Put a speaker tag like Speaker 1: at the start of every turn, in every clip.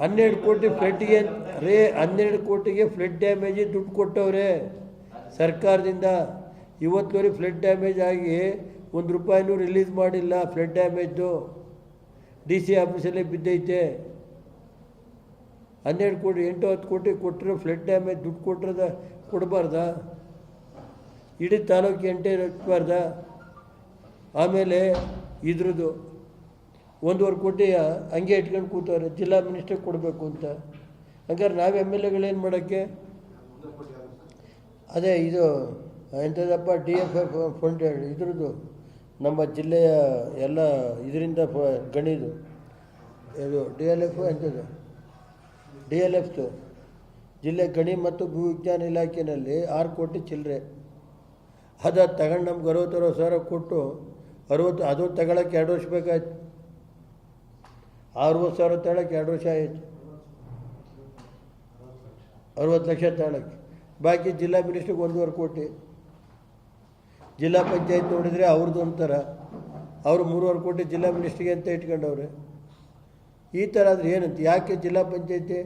Speaker 1: ಹನ್ನೆರಡು ಕೋಟಿ ಫ್ಲಡ್ಗೆ ರೇ ಹನ್ನೆರಡು ಕೋಟಿಗೆ ಫ್ಲಡ್ ಡ್ಯಾಮೇಜ್ ದುಡ್ಡು ಕೊಟ್ಟವ್ರೆ ಸರ್ಕಾರದಿಂದ. ಇವತ್ತುವರೆಗೆ ಫ್ಲಡ್ ಡ್ಯಾಮೇಜ್ ಆಗಿ ಒಂದು ರೂಪಾಯಿನೂ ರಿಲೀಸ್ ಮಾಡಿಲ್ಲ ಫ್ಲಡ್ ಡ್ಯಾಮೇಜ್ದು. ಡಿ ಸಿ ಆಫೀಸಲ್ಲೇ ಬಿದ್ದೈತೆ. ಹನ್ನೆರಡು ಕೋಟಿ, ಎಂಟು ಹತ್ತು ಕೋಟಿ ಕೊಟ್ಟರೆ ಫ್ಲಡ್ ಡ್ಯಾಮೇಜ್ ದುಡ್ಡು ಕೊಟ್ಟರದ ಕೊಡಬಾರ್ದ? ಇಡೀ ತಾಲೂಕು ಎಂಟೇ ಇರಬಾರ್ದ? ಆಮೇಲೆ ಇದ್ರದ್ದು ಒಂದೂವರೆ ಕೋಟಿ ಹಂಗೆ ಇಟ್ಕೊಂಡು ಕೂತವ್ರೆ, ಜಿಲ್ಲಾ ಮಿನಿಸ್ಟರ್ ಕೊಡಬೇಕು ಅಂತ. ಹಂಗಾರೆ ನಾವು ಎಂ ಎಲ್ ಎಗಳೇನು ಮಾಡೋಕ್ಕೆ? ಅದೇ ಇದು, ಎಂಥದಪ್ಪ ಡಿ ಎಫ್ ಎಫ್ ಫಂಡ್ ಇದ್ರದ್ದು ನಮ್ಮ ಜಿಲ್ಲೆಯ ಎಲ್ಲ ಇದರಿಂದ ಫ- ಗಣಿದು. ಇದು ಡಿ ಎಲ್ ಎಫ್ ಎಂಥದ್ದು? ಡಿ ಎಲ್ ಎಫ್ದು. ಜಿಲ್ಲೆ ಗಣಿ ಮತ್ತು ಭೂವಿಜ್ಞಾನ ಇಲಾಖೆಯಲ್ಲಿ ಆರು ಕೋಟಿ ಚಿಲ್ಲರೆ ಅದು ತಗೊಂಡು ನಮ್ಗೆ ಅರವತ್ತರವತ್ತು ಸಾವಿರ ಕೊಟ್ಟು ಅರವತ್ತು, ಅದು ತಗೊಳಕ್ಕೆ ಎರಡು ವರ್ಷ ಬೇಕಾಯ್ತು. ಅರವತ್ತು ಸಾವಿರ ಎರಡು ವರ್ಷ ಆಯಿತು. ಅರವತ್ತು ಲಕ್ಷ ತಳಕ್ಕೆ. ಬಾಕಿ ಜಿಲ್ಲಾ ಮಿನಿಸ್ಟ್ರಿಗೆ ಒಂದೂವರೆ ಕೋಟಿ. ಜಿಲ್ಲಾ ಪಂಚಾಯತ್ ನೋಡಿದರೆ ಅವ್ರದ್ದು ಒಂಥರ. ಅವರು ಮೂರುವರೆ ಕೋಟಿ ಜಿಲ್ಲಾ ಮಿನಿಸ್ಟ್ರಿಗೆ ಅಂತ ಇಟ್ಕೊಂಡವ್ರೆ. ಈ ಥರ ಆದರೆ ಏನಂತ? ಯಾಕೆ ಜಿಲ್ಲಾ ಪಂಚಾಯತಿ?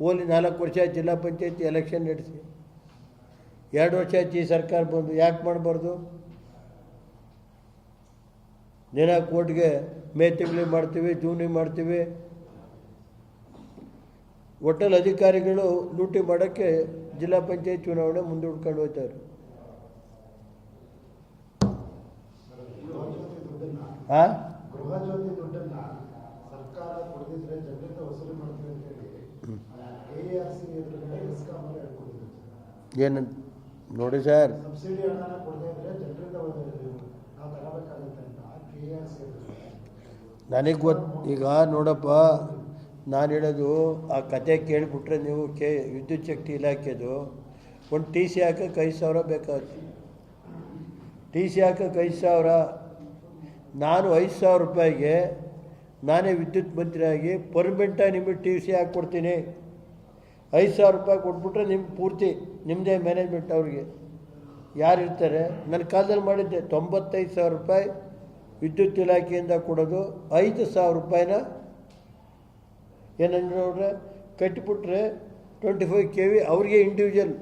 Speaker 1: ಓಲಿ ನಾಲ್ಕು ವರ್ಷ ಜಿಲ್ಲಾ ಪಂಚಾಯತಿ ಎಲೆಕ್ಷನ್ ನಡೆಸಿ. ಎರಡು ವರ್ಷ ಆಯ್ತು ಈ ಸರ್ಕಾರ ಬಂದು. ಯಾಕೆ ಮಾಡಬಾರ್ದು? ದಿನ ಕೋರ್ಟ್ಗೆ ಮೇ ತಿಂಗಳಿಗೆ ಮಾಡ್ತೀವಿ ಜೂನಿಗೆ ಮಾಡ್ತೀವಿ. ಒಟ್ಟಲ್ಲಿ ಅಧಿಕಾರಿಗಳು ಲೂಟಿ ಮಾಡೋಕ್ಕೆ ಜಿಲ್ಲಾ ಪಂಚಾಯತ್ ಚುನಾವಣೆ ಮುಂದೂಡ್ಕೊಂಡು ಹೋಗ್ತಾರೆ ಹಾಂ ಏನಂತ? ನೋಡಿ
Speaker 2: ದುಡ್ಡನ್ನ
Speaker 1: ನನಗೆ ಗೊತ್ತು ಈಗ ನೋಡಪ್ಪ, ನಾನು ಹೇಳೋದು, ಆ ಕತೆ ಕೇಳಿಬಿಟ್ರೆ ನೀವು ಕೆ, ವಿದ್ಯುತ್ ಶಕ್ತಿ ಇಲಾಖೆದು ಒಂದು ಟಿ ಸಿ ಹಾಕಕ್ಕೆ ಐದು ಸಾವಿರ ಬೇಕಾಗುತ್ತೆ. ಟಿ ಸಿ ಹಾಕಕ್ಕೆ ಐದು ಸಾವಿರ, ನಾನು ಐದು ಸಾವಿರ ರೂಪಾಯಿಗೆ ನಾನೇ ವಿದ್ಯುತ್ ಮಂತ್ರಿಯಾಗಿ ಪರ್ಮನೆಂಟಾಗಿ ನಿಮಗೆ ಟಿ ಸಿ ಹಾಕ್ಕೊಡ್ತೀನಿ ಐದು ಸಾವಿರ ರೂಪಾಯಿ ಕೊಟ್ಬಿಟ್ರೆ ನಿಮ್ಮ ಪೂರ್ತಿ ನಿಮ್ಮದೇ ಮ್ಯಾನೇಜ್ಮೆಂಟ್ ಅವ್ರಿಗೆ. ಯಾರು ಇರ್ತಾರೆ? ನನ್ನ ಕಾಲದಲ್ಲಿ ಮಾಡಿದ್ದೆ, ತೊಂಬತ್ತೈದು ಸಾವಿರ ರೂಪಾಯಿ ವಿದ್ಯುತ್ ಇಲಾಖೆಯಿಂದ ಕೊಡೋದು ಐದು ಸಾವಿರ ರೂಪಾಯಿನ ಏನಂದ್ರೆ ಕಟ್ಟಿಬಿಟ್ರೆ ಟ್ವೆಂಟಿ ಫೈವ್ ಕೆ ವಿ ಅವ್ರಿಗೆ ಇಂಡಿವಿಜುವಲ್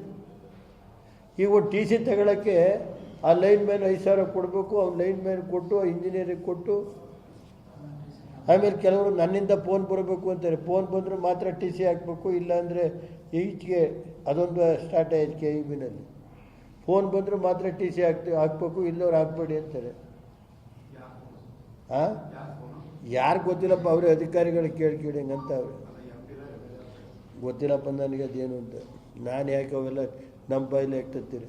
Speaker 1: ಈಗ ಒಂದು ಟಿ ಸಿ ತಗೊಳ್ಳೋಕ್ಕೆ ಆ ಲೈನ್ ಮ್ಯಾನ್ ಐದು ಸಾವಿರ ಕೊಡಬೇಕು, ಅವ್ನು ಲೈನ್ ಮ್ಯಾನ್ ಕೊಟ್ಟು ಇಂಜಿನಿಯರಿಗೆ ಕೊಟ್ಟು, ಆಮೇಲೆ ಕೆಲವರು ನನ್ನಿಂದ ಫೋನ್ ಬರಬೇಕು ಅಂತಾರೆ. ಫೋನ್ ಬಂದರೂ ಮಾತ್ರ ಟಿ ಸಿ ಹಾಕಬೇಕು, ಇಲ್ಲಾಂದರೆ ಈಚೆಗೆ ಅದೊಂದು ಸ್ಟಾರ್ಟ್ ಆಯ್ತು ಕೆ ಇ ಬಿನಲ್ಲಿ ಫೋನ್ ಬಂದರೂ ಮಾತ್ರ ಟಿ ಸಿ ಹಾಕ್ತೀವಿ ಹಾಕ್ಬೇಕು ಇಲ್ಲವ್ರು ಹಾಕ್ಬೇಡಿ ಅಂತಾರೆ. ಹಾಂ ಯಾರು ಗೊತ್ತಿಲ್ಲಪ್ಪ, ಅವರೇ ಅಧಿಕಾರಿಗಳು ಕೇಳಿ ಕೇಳಿ ಹಂಗಂತ ಅವ್ರು. ಗೊತ್ತಿಲ್ಲಪ್ಪ ನನಗೆ ಅದೇನು ಅಂತ. ನಾನು ಯಾಕೆ ಅವೆಲ್ಲ ನಮ್ಮ ಬಾಯಲ್ಲಿ ಹಾಕ್ತತ್ತೀರಿ